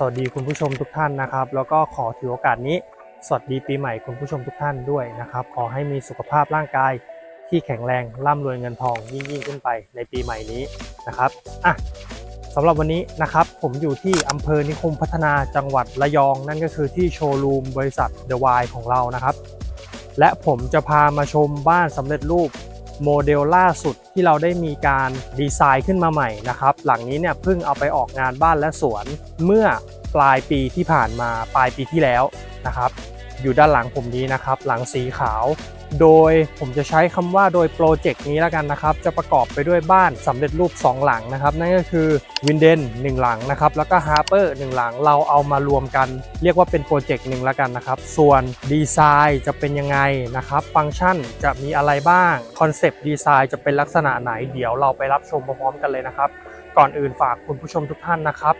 สวัสดีคุณผู้ชมทุกท่านนะครับ แล้วก็ขอถือโอกาสนี้ สวัสดีปีใหม่คุณผู้ชมทุกท่านด้วยนะครับ ขอให้มีสุขภาพร่างกายที่แข็งแรงร่ำรวยเงินทองยิ่งยิ่งขึ้นไปในปีใหม่นี้นะครับอะสำหรับวันนี้นะครับผมอยู่ที่อำเภอนิคมพัฒนาจังหวัดระยอง นั่นก็คือที่โชว์รูมบริษัท The Y ของเรานะครับ และผมจะพามาชมบ้านสำเร็จรูป โมเดลล่าสุดที่เราได้มีการดีไซน์ขึ้นมาใหม่นะครับ หลังนี้เนี่ยเพิ่งเอาไปออกงานบ้านและสวนเมื่อปลายปีที่ผ่านมาปลายปีที่แล้วนะครับ อยู่ด้านหลังผมนี้นะครับ หลังสีขาว โดยผมจะใช้คำว่าโดยโปรเจกต์นี้แล้วกันนะครับ จะประกอบไปด้วยบ้านสำเร็จรูป 2 หลังนะครับ นั่นก็คือวินเดน1หลังนะครับ แล้วก็ฮาร์เปอร์1หลังเราเอามารวมกัน เรียกว่าเป็นโปรเจกต์หนึ่งแล้วกันนะครับ ส่วนดีไซน์จะเป็นยังไงนะครับ ฟังก์ชันจะมีอะไรบ้างคอนเซปต์ดีไซน์จะเป็นลักษณะไหนเดี๋ยวเราไปรับชมพร้อมๆกันเลยนะครับ ก่อนอื่นฝากคุณผู้ชมทุกท่านนะครับ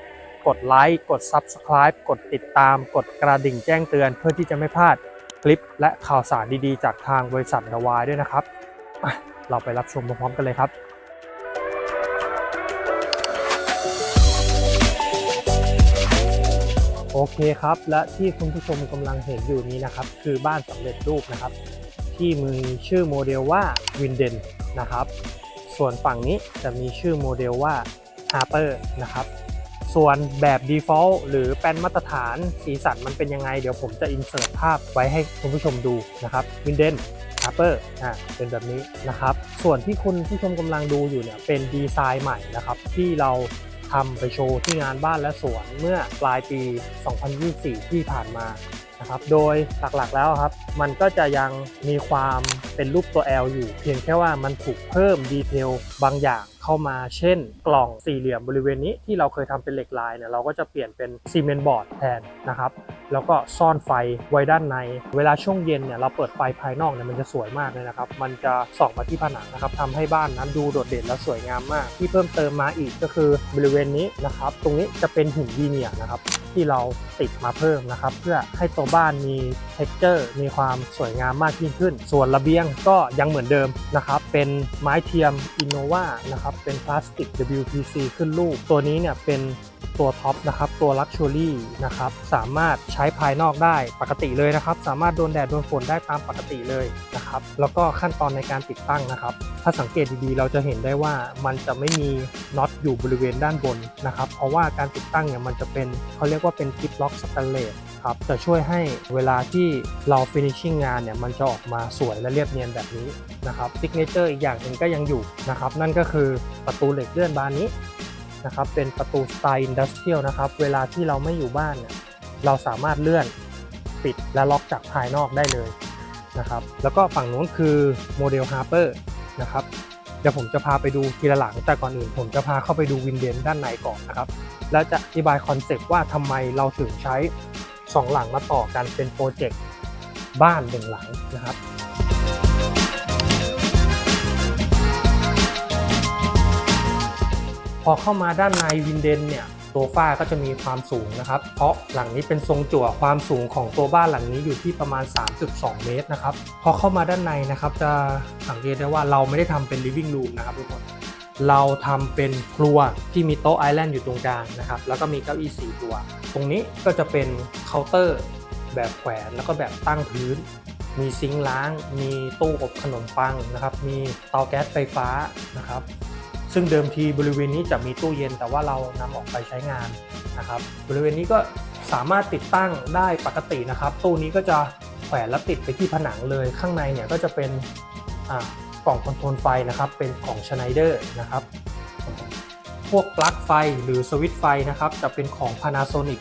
กดไลค์กด Subscribe กดติดตาม กดกระดิ่งแจ้งเตือนเพื่อที่จะไม่พลาด คลิปและข่าวสารดีๆ จากทางบริษัทดาวายด้วยนะครับ เราไปรับชมพร้อมๆกันเลยครับโอเคครับ และที่คุณผู้ชมกำลังเห็นอยู่นี้นะครับ คือบ้านสำเร็จรูปนะครับ ที่มีชื่อโมเดลว่าวินเดนนะครับ ส่วนฝั่งนี้จะมีชื่อโมเดลว่า Harper นะครับ ส่วนแบบ default หรือแป้นมาตรฐานสีสันมันเป็นยังไง เดี๋ยวผมจะ insert ภาพไว้ให้คุณผู้ชมดูนะครับวินเดน Harper อ่าเป็นแบบนี้นะครับ ส่วนที่คุณผู้ชมกำลังดูอยู่เนี่ยเป็นดีไซน์ใหม่นะครับที่เราทำไปโชว์ที่งานบ้านและสวนเมื่อปลายปี 2024 ที่ผ่านมานะครับ โดยหลักๆแล้วครับ มันก็จะยังมีความเป็นรูปตัว L อยู่ เพียงแค่ว่ามันถูกเพิ่มดีเทลบางอย่าง เข้ามา เช่น กล่องสี่เหลี่ยมบริเวณนี้ที่เราเคยทำเป็นเหล็กลายเนี่ยเราก็จะเปลี่ยนเป็นซีเมนต์บอร์ดแทนนะครับ แล้วก็ซ่อนไฟไว้ด้านใน เวลาช่วงเย็นเนี่ยเราเปิดไฟภายนอกเนี่ยมันจะสวยมากเลยนะครับ มันจะส่องมาที่ผนังนะครับทำให้บ้านนั้นดูโดดเด่นและสวยงามมาก ที่เพิ่มเติมมาอีกก็คือบริเวณนี้นะครับ ตรงนี้จะเป็นหินวีเนียร์นะครับที่เราติดมาเพิ่มนะครับ เพื่อให้ตัวบ้านมี t e x t อร์มีความสวยงามมากยิ่งขึ้น ส่วนระเบียงก็ยังเหมือนเดิมนะครับ เป็นไม้เทียม Innova นะครับเป็นพลาสติก WPC ขึ้นรูป ตัวนี้เนี่ยเป็นตัวท็อปนะครับตัว Luxury นะครับสามารถใช้ภายนอกได้ปกติเลยนะครับ สามารถโดนแดดโดนฝนได้ตามปกติเลยนะครับแล้วก็ขั้นตอนในการติดตั้งนะครับ ถ้าสังเกตดีๆ เราจะเห็นได้ว่ามันจะไม่มีน็อตอยู่บริเวณด้านบนนะครับ เพราะว่าการติดตั้งเนี่ยมันจะเป็นเขาเรียกว่าเป็นกิฟล็อกสแตนเลส ครับจะช่วยให้เวลาที่เราฟินิชชิ่งงานเนี่ยมันจะออกมาสวยและเรียบเนียนแบบนี้นะครับซิกเนเจอร์อีกอย่างหนึ่งก็ยังอยู่นะครับนั่นก็คือประตูเหล็กเลื่อนบานนี้นะครับเป็นประตูสไตล์อินดัสเทรียลนะครับเวลาที่เราไม่อยู่บ้านเนี่ยเราสามารถเลื่อนปิดและล็อกจากภายนอกได้เลยนะครับแล้วก็ฝั่งนู้นคือโมเดล Harper นะครับเดี๋ยวผมจะพาไปดูทีละหลังแต่ก่อนอื่น ผมจะพาเข้าไปดูวินเดนด้านในก่อนนะครับแล้วจะอธิบายคอนเซปต์ว่าทำไมเราถึงใช้ 2หลังมาต่อกันเป็นโปรเจกต์บ้านหนึ่งหลังนะครับพอเข้ามาด้านในวินเดนเนี่ยตัวฝ้าก็จะมีความสูงนะครับ เพราะหลังนี้เป็นทรงจั่วความสูงของตัวบ้านหลังนี้อยู่ที่ประมาณ 3.2 เมตรนะครับ พอเข้ามาด้านในนะครับ จะสังเกตได้ว่าเราไม่ได้ทำเป็น living room นะครับทุกคน เราทำเป็นครัวที่มีโต๊ะไอแลนด์อยู่ตรงกลางนะครับ แล้วก็มีเก้าอี้สี่ตัว ตรงนี้ก็จะเป็นเคาน์เตอร์แบบแขวนแล้วก็แบบตั้งพื้น มีซิงค์ล้าง มีตู้อบขนมปังนะครับ มีเตาแก๊สไฟฟ้านะครับ ซึ่งเดิมทีบริเวณนี้จะมีตู้เย็นแต่ว่าเรานำออกไปใช้งานนะครับ บริเวณนี้ก็สามารถติดตั้งได้ปกตินะครับ ตู้นี้ก็จะแขวนและติดไปที่ผนังเลย ข้างในเนี่ยก็จะเป็นอ่า กล่องคอนโทรลไฟนะครับเป็นของชไนเดอร์นะครับพวกปลั๊กไฟหรือสวิตช์ไฟนะครับจะเป็นของ Panasonic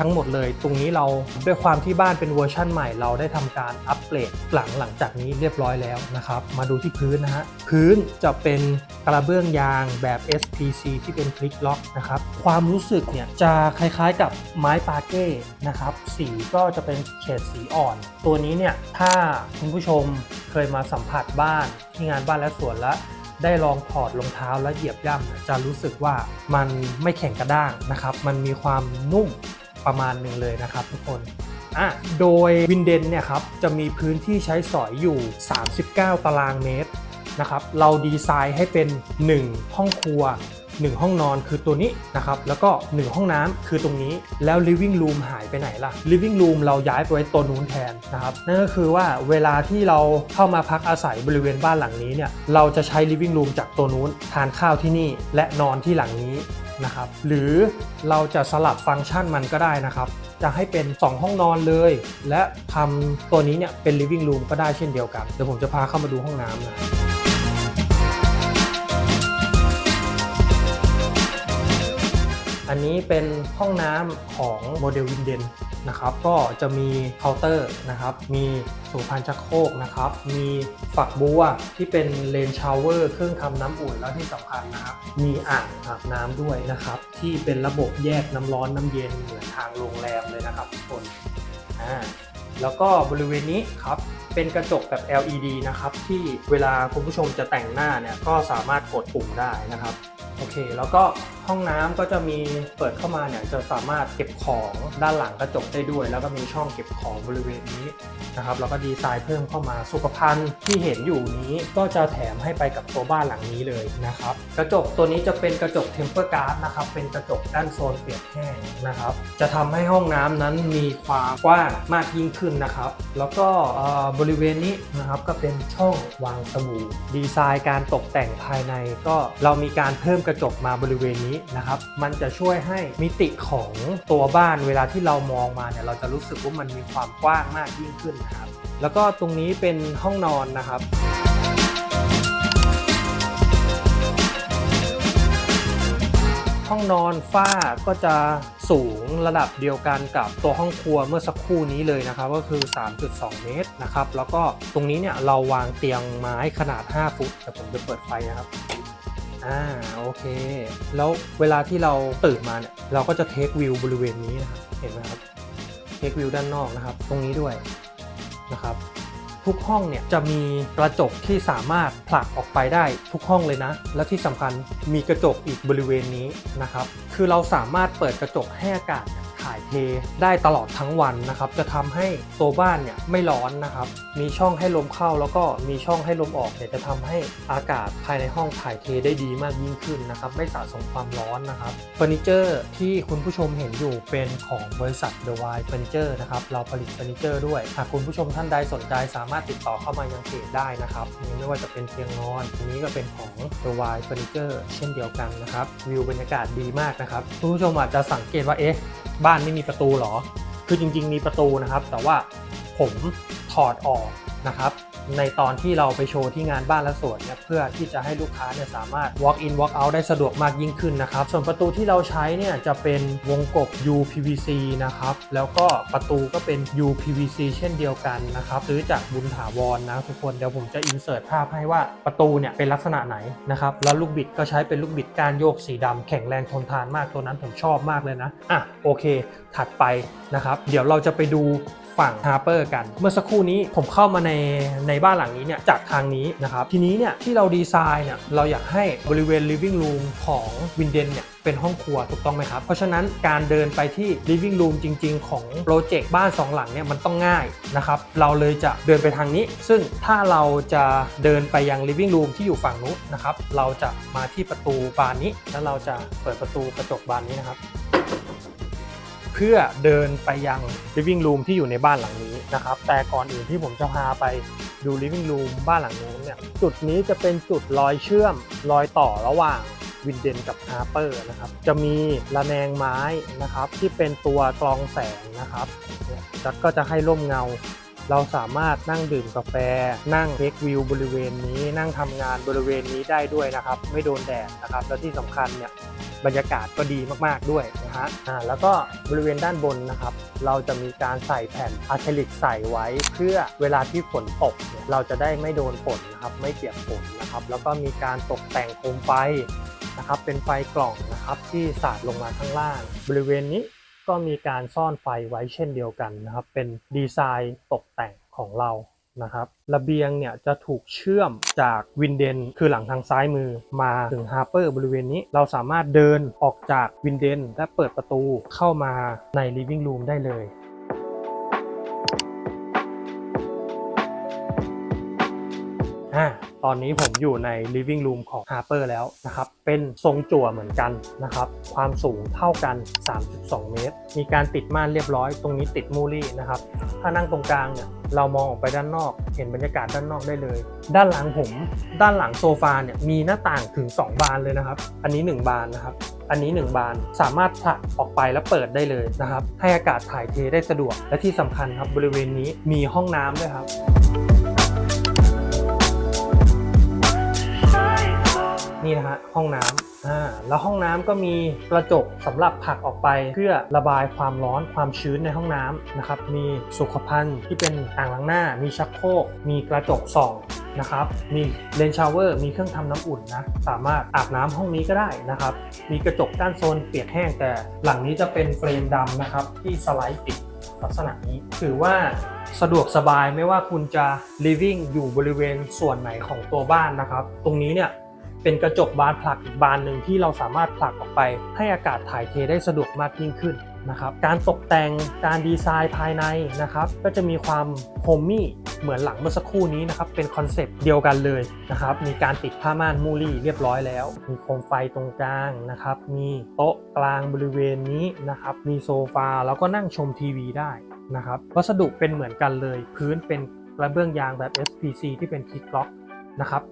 ทั้งหมดเลย ตรงนี้เราด้วยความที่บ้านเป็นเวอร์ชั่นใหม่ เราได้ทำการอัปเกรดหลังหลังจากนี้เรียบร้อยแล้วนะครับ มาดูที่พื้นนะฮะพื้นจะเป็นกระเบื้องยางแบบ SPC ที่เป็นคลิกล็อกนะครับความรู้สึกเนี่ยจะคล้ายๆกับไม้ปาเก้นะครับสีก็จะเป็นเฉดสีอ่อน ตัวนี้เนี่ยถ้าคุณผู้ชมเคยมาสัมผัสบ้านที่งานบ้านและสวนแล้วได้ลองถอดรองเท้าและเหยียบย่ำจะรู้สึกว่ามันไม่แข็งกระด้างนะครับ มันมีความนุ่ม ประมาณหนึ่งเลยนะครับทุกคนอะโดยวินเดนเนี่ยครับจะมีพื้นที่ใช้สอยอยู่ 39 ตารางเมตรนะครับเราดีไซน์ให้เป็น 1 ห้องครัว 1 ห้องนอนคือตัวนี้นะครับแล้วก็ 1 ห้องน้ำคือตรงนี้แล้ว living room หายไปไหนล่ะ living room เราย้ายไปไว้ตัวนู้นแทนนะครับนั่นก็คือว่าเวลาที่เราเข้ามาพักอาศัยบริเวณบ้านหลังนี้เนี่ยเราจะใช้ living room จากตัวนู้นทานข้าวที่นี่และนอนที่หลังนี้ นะครับ หรือเราจะสลับฟังก์ชันมันก็ได้นะครับ จะให้เป็น 2 ห้องนอนเลย และทำตัวนี้เนี่ยเป็น living room ก็ได้เช่นเดียวกัน เดี๋ยวผมจะพาเข้ามาดูห้องน้ำนะอันนี้เป็นห้องน้ำของโมเดลวินเดน นะครับก็จะมีเคาน์เตอร์นะครับมีสูบพันชักโครกนะครับมีฝักบัวที่เป็นเลนชาวเวอร์เครื่องทำน้ำอุ่นแล้วที่สำคัญนะครับมีอ่างอาบน้ำด้วยนะครับที่เป็นระบบแยกน้ำร้อนน้ำเย็นเหมือนทางโรงแรมเลยนะครับทุกคนอ่าแล้วก็บริเวณนี้ครับเป็นกระจกแบบ LED นะครับที่เวลาคุณผู้ชมจะแต่งหน้าเนี่ยก็สามารถกดปุ่มได้นะครับโอเคแล้วก็ ห้องน้ำก็จะมีเปิดเข้ามาเนี่ยจะสามารถเก็บของด้านหลังกระจกได้ด้วย แล้วก็มีช่องเก็บของบริเวณนี้นะครับแล้วก็ดีไซน์เพิ่มเข้ามาสุขภัณฑ์ที่เห็นอยู่นี้ก็จะแถมให้ไปกับตัวบ้านหลังนี้เลยนะครับกระจกตัวนี้จะเป็นกระจกเทมเปอร์การ์ดนะครับเป็นกระจกด้านโซนเปียกแห้งนะครับจะทำให้ห้องน้ำนั้นมีความกว้างมากยิ่งขึ้นนะครับแล้วก็บริเวณนี้นะครับก็เป็นช่องวางสบู่ดีไซน์การตกแต่งภายในก็เรามีการเพิ่มกระจกมาบริเวณนี้นะครับมันจะช่วยให้มิติของตัวบ้านเวลาที่เรามองมาเนี่ยเราจะรู้สึกว่ามันมีความกว้างมากยิ่งขึ้นนะครับแล้วก็ตรงนี้เป็นห้องนอนนะครับห้องนอนฝ้าก็จะสูงระดับเดียวกันกับตัวห้องครัวเมื่อสักครู่นี้เลยนะครับ ก็คือ 3.2 เมตรนะครับ แล้วก็ตรงนี้เนี่ยเราวางเตียงไม้ขนาด 5 ฟุตแต่ผมจะเปิดไฟนะครับ อ่าโอเค แล้วเวลาที่เราตื่นมาเนี่ยเราก็จะเทควิวบริเวณนี้นะครับเห็นไหมครับเทควิวด้านนอกนะครับ ตรงนี้ด้วยนะครับ ทุกห้องเนี่ยจะมีกระจกที่สามารถผลักออกไปได้ทุกห้องเลยนะ และที่สำคัญมีกระจกอีกบริเวณนี้นะครับ คือเราสามารถเปิดกระจกให้อากาศ ถ่ายเทได้ตลอดทั้งวันนะครับ จะทำให้ตัวบ้านเนี่ยไม่ร้อนนะครับ มีช่องให้ลมเข้าแล้วก็มีช่องให้ลมออกเนี่ยจะทำให้อากาศภายในห้องถ่ายเทได้ดีมากยิ่งขึ้นนะครับ ไม่สะสมความร้อนนะครับเฟอร์นิเจอร์ที่คุณผู้ชมเห็นอยู่เป็นของบริษัท The Wild Furniture นะครับเราผลิตเฟอร์นิเจอร์ด้วยหากคุณผู้ชมท่านใดสนใจสามารถติดต่อเข้ามายังเพจได้นะครับนี่ไม่ว่าจะเป็นเตียงนอนอันนี้ก็เป็นของ The Wild Furniture เช่นเดียวกันนะครับวิวบรรยากาศดีมากนะครับคุณผู้ชมอาจจะสังเกตว่าเอ๊ะ บ้านไม่มีประตูเหรอ คือจริงๆมีประตูนะครับ แต่ว่าผมถอดออกนะครับ ในตอนที่เราไปโชว์ที่งานบ้านและสวนเนี่ยเพื่อที่จะให้ลูกค้าเนี่ยสามารถ walk in walk out ได้สะดวกมากยิ่งขึ้นนะครับ ส่วนประตูที่เราใช้เนี่ยจะเป็นวงกบ UPVC นะครับ แล้วก็ประตูก็เป็น UPVC เช่นเดียวกันนะครับซื้อจากบุญถาวรนะทุกคนเดี๋ยวผมจะอินเสิร์ตภาพให้ว่าประตูเนี่ยเป็นลักษณะไหนนะครับแล้วลูกบิดก็ใช้เป็นลูกบิดกานโยกสีดำแข็งแรงทนทานมากตัวนั้นผมชอบมากเลยนะอะโอเค ถัดไปนะครับ เดี๋ยวเราจะไปดู ฝั่งฮาร์เปอร์กัน เมื่อสักครู่นี้ผมเข้ามาในในบ้านหลังนี้เนี่ยจากทางนี้นะครับ ทีนี้เนี่ยที่เราดีไซน์เนี่ยเราอยากให้บริเวณ living room ของวินเดนเนี่ยเป็นห้องครัวถูกต้องไหมครับ เพราะฉะนั้นการเดินไปที่ living room จริง ๆ ของโปรเจกต์บ้านสองหลังเนี่ยมันต้องง่ายนะครับ เราเลยจะเดินไปทางนี้ ซึ่งถ้าเราจะเดินไปยัง living room ที่อยู่ฝั่งนู้นนะครับ เราจะมาที่ประตูบานนี้ แล้วเราจะเปิดประตูกระจกบานนี้นะครับ พื่อเดินไปยัง living room ที่อยู่ในบ้านหลังนี้นะครับ แต่ก่อนอื่นที่ผมจะพาไปดู living room บ้านหลังนู้นเนี่ย จุดนี้จะเป็นจุดรอยเชื่อมรอยต่อระหว่างวินเดนกับฮาร์เปอร์นะครับ จะมีระแนงไม้นะครับ ที่เป็นตัวกรองแสงนะครับเนี่ยก็จะให้ร่มเงา เราสามารถนั่งดื่มกาแฟ นั่งเทควิวบริเวณนี้ นั่งทำงานบริเวณนี้ได้ด้วยนะครับ ไม่โดนแดดนะครับ แล้วที่สำคัญเนี่ย บรรยากาศก็ดีมากๆด้วยนะฮะอ่าแล้วก็บริเวณด้านบนนะครับ เราจะมีการใส่แผ่นอะคริลิกใส่ไว้ เพื่อเวลาที่ฝนตกเนี่ยเราจะได้ไม่โดนฝนนะครับไม่เปียกฝนนะครับแล้วก็มีการตกแต่งโคมไฟนะครับเป็นไฟกล่องนะครับที่สาดลงมาข้างล่าง บริเวณนี้ก็มีการซ่อนไฟไว้เช่นเดียวกันนะครับ เป็นดีไซน์ตกแต่งของเรา นะครับระเบียงเนี่ยจะถูกเชื่อมจากวินเดน คือหลังทางซ้ายมือมาถึงฮาร์เปอร์บริเวณนี้เราสามารถเดินออกจากวินเดน และเปิดประตูเข้ามาในลิฟวิ่งรูมได้เลย ออ่าตอนนี้ผมอยู่ใน living room ของ Harper แล้วนะครับ เป็นทรงจั่วเหมือนกันนะครับ ความสูงเท่ากัน 3.2 เมตร มีการติดม่านเรียบร้อย ตรงนี้ติดมูลี่นะครับ ถ้านั่งตรงกลางเนี่ย เรามองออกไปด้านนอก เห็นบรรยากาศด้านนอกได้เลย ด้านหลังผม ด้านหลังโซฟาเนี่ย มีหน้าต่างถึง 2 บานเลยนะครับ อันนี้ 1 บานนะครับ อันนี้ 1 บาน สามารถผลักออกไปแล้วเปิดได้เลยนะครับ ให้อากาศถ่ายเทได้สะดวก และที่สำคัญครับ บริเวณนี้มีห้องน้ำด้วยครับ นี่นะฮะห้องน้ำอ่าแล้วห้องน้ำก็มีกระจกสำหรับผลักออกไป เพื่อระบายความร้อนความชื้นในห้องน้ำนะครับ มีสุขภัณฑ์ที่เป็นอ่างล้างหน้า มีชักโครกมีกระจกส่องนะครับ มีเลนชาวเวอร์ มีเครื่องทำน้ำอุ่นนะ สามารถอาบน้ำห้องนี้ก็ได้นะครับ มีกระจกด้านโซนเปียกแห้งแต่ หลังนี้จะเป็นเฟรมดำนะครับ ที่สไลด์ติดลักษณะนี้ ถือว่าสะดวกสบายไม่ว่าคุณจะ living อยู่บริเวณส่วนไหนของตัวบ้านนะครับ ตรงนี้เนี่ย เป็นกระจกบานผลักอีกบานหนึ่งที่เราสามารถผลักออกไป ให้อากาศถ่ายเทได้สะดวกมากยิ่งขึ้นนะครับการตกแต่งการดีไซน์ภายในนะครับก็จะมีความโฮมมี่เหมือนหลังเมื่อสักครู่นี้นะครับเป็นคอนเซปต์เดียวกันเลยนะครับมีการติดผ้าม่านมูลี่เรียบร้อยแล้ว มีโคมไฟตรงกลางนะครับมีโต๊ะกลางบริเวณนี้นะครับมีโซฟาแล้วก็นั่งชมทีวีได้นะครับวัสดุเป็นเหมือนกันเลย พื้นเป็นกระเบื้องยางแบบ SPC ที่เป็นทิกล็อกนะครับ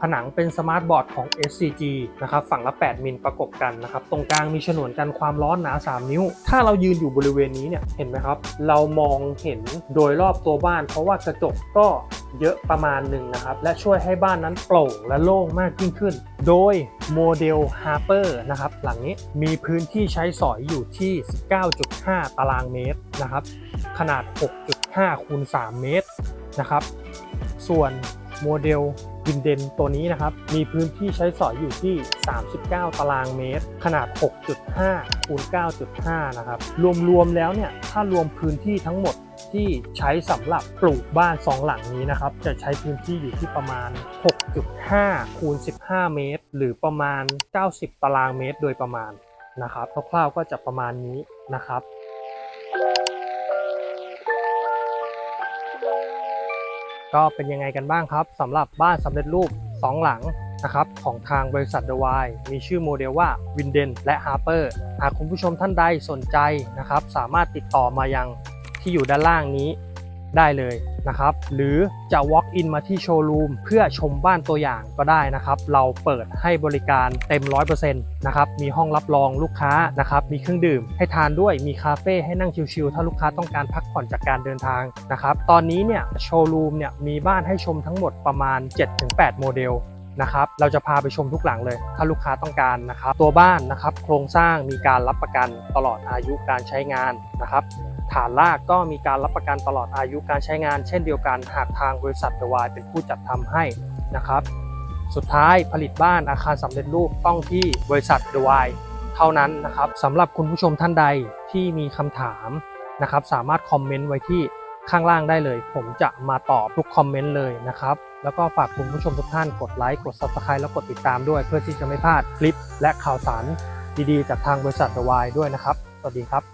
ผนังเป็นสมาร์ทบอร์ดของ SCG นะครับฝั่งละ 8 มิลประกบกันนะครับตรงกลางมีฉนวนกันความร้อนหนา 3 นิ้ว ถ้าเรายืนอยู่บริเวณนี้เนี่ยเห็นไหมครับ เรามองเห็นโดยรอบตัวบ้าน เพราะว่ากระจกก็เยอะประมาณหนึ่งนะครับ และช่วยให้บ้านนั้นโปร่งและโล่งมากยิ่งขึ้น โดยโมเดล Harper นะครับหลังนี้มีพื้นที่ใช้สอยอยู่ที่ 19.5 ตารางเมตรนะครับขนาด 6.5คูณ3เมตรนะครับส่วนโมเดล วินเดนตัวนี้นะครับ มีพื้นที่ใช้สอยอยู่ที่ 39 ตารางเมตร ขนาด 6.5คูณ9.5 นะครับ รวมๆแล้วเนี่ย ถ้ารวมพื้นที่ทั้งหมดที่ใช้สำหรับปลูกบ้านสองหลังนี้นะครับ จะใช้พื้นที่อยู่ที่ประมาณ 6.5คูณ15 เมตร หรือประมาณ 90 ตารางเมตรโดยประมาณนะครับคร่าวๆก็จะประมาณนี้นะครับ ก็เป็นยังไงกันบ้างครับสำหรับบ้านสำเร็จรูป 2 หลังนะครับของทางบริษัทเดวายมีชื่อโมเดลว่าวินเดนและฮาร์เปอร์หากคุณผู้ชมท่านใดสนใจนะครับ สามารถติดต่อมายังที่อยู่ด้านล่างนี้ได้เลย นะครับ หรือจะ walk in มาที่โชว์รูมเพื่อชมบ้านตัวอย่างก็ได้นะครับ เราเปิดให้บริการเต็ม 100%นะครับ มีห้องรับรองลูกค้านะครับ มีเครื่องดื่มให้ทานด้วย มีคาเฟ่ให้นั่งชิลๆ ถ้าลูกค้าต้องการพักผ่อนจากการเดินทางนะครับ ตอนนี้เนี่ยโชว์รูมเนี่ยมีบ้านให้ชมทั้งหมดประมาณ 7-8 โมเดลนะครับเราจะพาไปชมทุกหลังเลย ถ้าลูกค้าต้องการนะครับ ตัวบ้านนะครับ โครงสร้างมีการรับประกันตลอดอายุการใช้งานนะครับ ฐานรากก็มีการรับประกันตลอดอายุการใช้งาน เช่นเดียวกันหากทางบริษัทเดวายเป็นผู้จัดทำให้นะครับ สุดท้ายผลิตบ้านอาคารสำเร็จรูปต้องที่บริษัทเดวายเท่านั้นนะครับสำหรับคุณผู้ชมท่านใดที่มีคำถามนะครับ สามารถคอมเมนต์ไว้ที่ข้างล่างได้เลย ผมจะมาตอบทุกคอมเมนต์เลยนะครับแล้วก็ฝากคุณผู้ชมทุกท่านกดไลค์กด Subscribe แล้วกดติดตามด้วย เพื่อที่จะไม่พลาดคลิปและข่าวสารดีๆ จากทางบริษัทเดวายด้วยนะครับ สวัสดีครับ